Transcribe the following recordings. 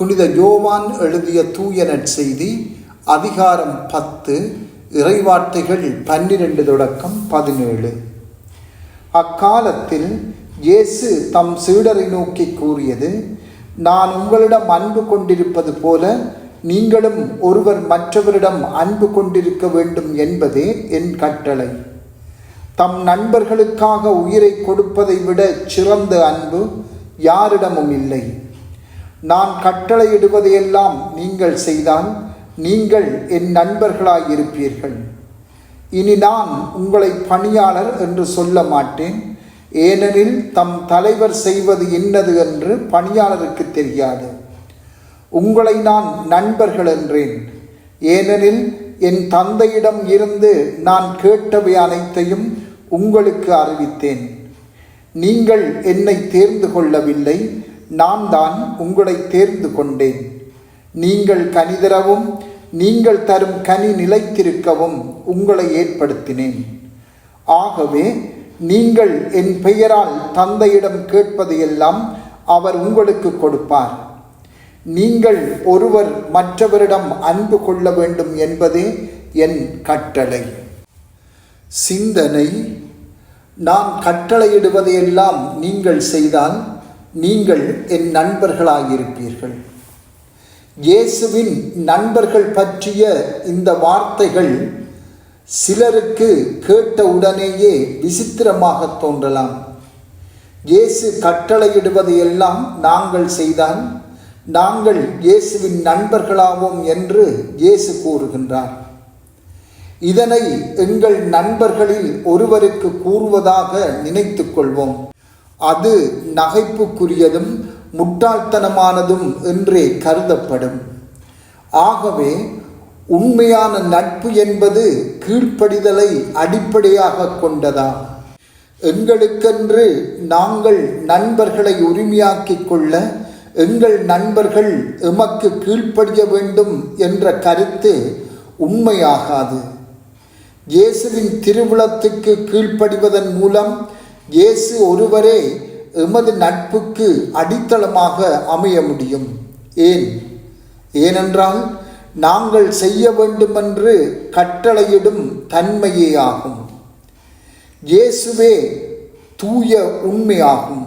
புனித யோவான் எழுதிய தூய நற்செய்தி அதிகாரம் பத்து இறைவார்த்தைகள் பன்னிரண்டு தொடக்கம் பதினேழு. அக்காலத்தில் இயேசு தம் சீடரை நோக்கி கூறியது நான் உங்களிடம் அன்பு கொண்டிருப்பது போல நீங்களும் ஒருவர் மற்றவரிடம் அன்பு கொண்டிருக்க வேண்டும் என்பதே என் கட்டளை. தம் நண்பர்களுக்காக உயிரை கொடுப்பதை விட சிறந்த அன்பு யாரிடமும் இல்லை. நான் கட்டளையிடுவதையெல்லாம் நீங்கள் செய்தால் நீங்கள் என் நண்பர்களாயிருப்பீர்கள். இனி நான் உங்களை பணியாளர் என்று சொல்ல மாட்டேன். ஏனெனில் தம் தலைவர் செய்வது என்னது என்று பணியாளருக்கு தெரியாது. உங்களை நான் நண்பர்கள் என்றேன். ஏனெனில் என் தந்தையிடம் இருந்து நான் கேட்டவை அனைத்தையும் உங்களுக்கு அறிவித்தேன். நீங்கள் என்னை தேர்ந்து கொள்ளவில்லை. நான் தான் உங்களை தேர்ந்து கொண்டேன். நீங்கள் கனிதரவும் நீங்கள் தரும் கனி நிலைத்திருக்கவும் உங்களை ஏற்படுத்தினேன். ஆகவே நீங்கள் என் பெயரால் தந்தையிடம் கேட்பதையெல்லாம் அவர் உங்களுக்கு கொடுப்பார். நீங்கள் ஒருவர் மற்றவரிடம் அன்பு கொள்ள வேண்டும் என்பதே என் கட்டளை. சிந்தனை. நான் கட்டளையிடுவதையெல்லாம் நீங்கள் செய்தால் நீங்கள் என் நண்பர்களாயிருப்பீர்கள். இயேசுவின் நண்பர்கள் பற்றிய இந்த வார்த்தைகள் சிலருக்கு கேட்ட உடனேயே விசித்திரமாக தோன்றலாம். இயேசு கட்டளையிடுவதையெல்லாம் நாங்கள் செய்தால் நாங்கள் இயேசுவின் நண்பர்களாவோம் என்று இயேசு கூறுகின்றார். இதனை எங்கள் நண்பர்களில் ஒருவருக்கு கூறுவதாக நினைத்து கொள்வோம். அது நகைப்புக்குரியதும் முட்டாள்தனமானதும் என்றே கருதப்படும். ஆகவே உண்மையான நட்பு என்பது கீழ்ப்படிதலை அடிப்படையாக கொண்டதா? எங்களுக்கென்று நாங்கள் நண்பர்களை உரிமையாக்கிக் கொள்ள எங்கள் நண்பர்கள் எமக்கு கீழ்ப்படிய வேண்டும் என்ற கருத்து உண்மையாகாது. இயேசுவின் திருவிழத்துக்கு கீழ்ப்படிவதன் மூலம் இயேசு ஒருவரே எமது நட்புக்கு அடித்தளமாக அமைய முடியும். ஏன்? ஏனென்றால் நாங்கள் செய்ய வேண்டுமென்று கட்டளையிடும் தன்மையே ஆகும். இயேசுவே தூய உண்மையாகும்.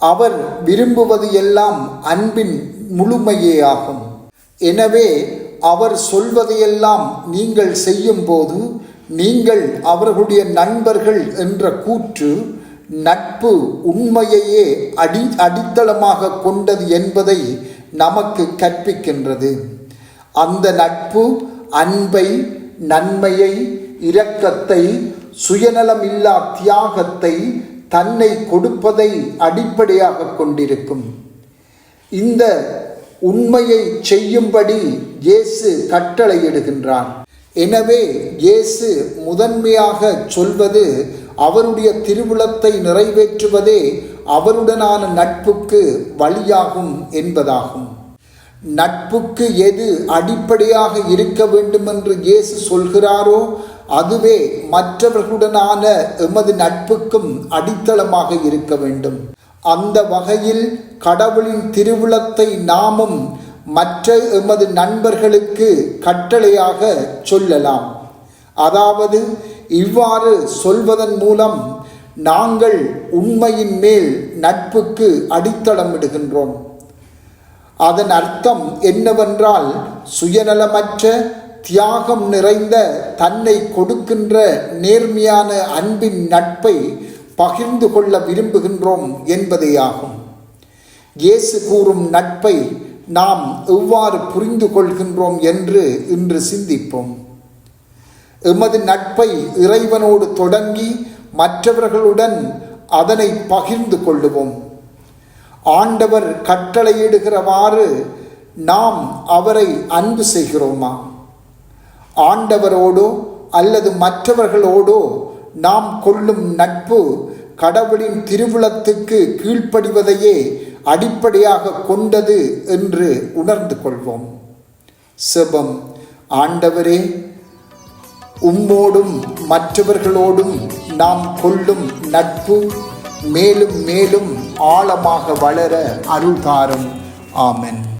அவர் விரும்புவது எல்லாம் அன்பின் முழுமையே ஆகும். எனவே அவர் சொல்வதையெல்லாம் நீங்கள் செய்யும்போது நீங்கள் அவர்களுடைய நண்பர்கள் என்ற கூற்று நட்பு உண்மையையே அடி அடித்தளமாக கொண்டது என்பதை நமக்கு கற்பிக்கின்றது. அந்த நட்பு அன்பை நன்மையை இரக்கத்தை சுயநலமில்லா தியாகத்தை தன்னை கொடுப்பதை அடிப்படையாக கொண்டிருக்கும். இந்த உண்மையை செய்யும்படி இயேசு கட்டளையிடுகின்றான் எனவே இயேசு முதன்மையாக சொல்வது அவருடைய திருவுளத்தை நிறைவேற்றுவதே அவருடனான நட்புக்கு வழியாகும் என்பதாகும். நட்புக்கு எது அடிப்படையாக இருக்க வேண்டுமென்று இயேசு சொல்கிறாரோ அதுவே மற்றவர்களுடனான எமது நட்புக்கும் அடித்தளமாக இருக்க வேண்டும். அந்த வகையில் கடவுளின் திருவிழத்தை நாமும் மற்ற எமது நண்பர்களுக்கு கட்டளையாக சொல்லலாம். அதாவது இவ்வாறு சொல்வதன் மூலம் நாங்கள் உண்மையின் மேல் நட்புக்கு அடித்தளமிடுகின்றோம். அதன் அர்த்தம் என்னவென்றால் சுயநலமற்ற தியாகம் நிறைந்த தன்னை கொடுக்கின்ற நேர்மையான அன்பின் நட்பை பகிர்ந்து கொள்ள விரும்புகின்றோம் என்பதேயாகும். இயேசு கூறும் நட்பை நாம் எவ்வாறு புரிந்து கொள்கின்றோம் என்று இன்று சிந்திப்போம். எமது நட்பை இறைவனோடு தொடங்கி மற்றவர்களுடன் அதனை பகிர்ந்து கொள்ளுவோம். ஆண்டவர் கட்டளையிடுகிறவாறு நாம் அவரை அன்பு செய்கிறோமா? ஆண்டவரோடோ அல்லது மற்றவர்களோடோ நாம் கொள்ளும் நட்பு கடவுளின் திருவிழத்துக்கு கீழ்ப்படிவதையே அடிப்படையாக கொண்டது என்று உணர்ந்து கொள்வோம். செபம் ஆண்டவரே உம்மோடும் மற்றவர்களோடும் நாம் கொள்ளும் நட்பு மேலும் மேலும் ஆழமாக வளர அருள்தாரும். ஆமென்.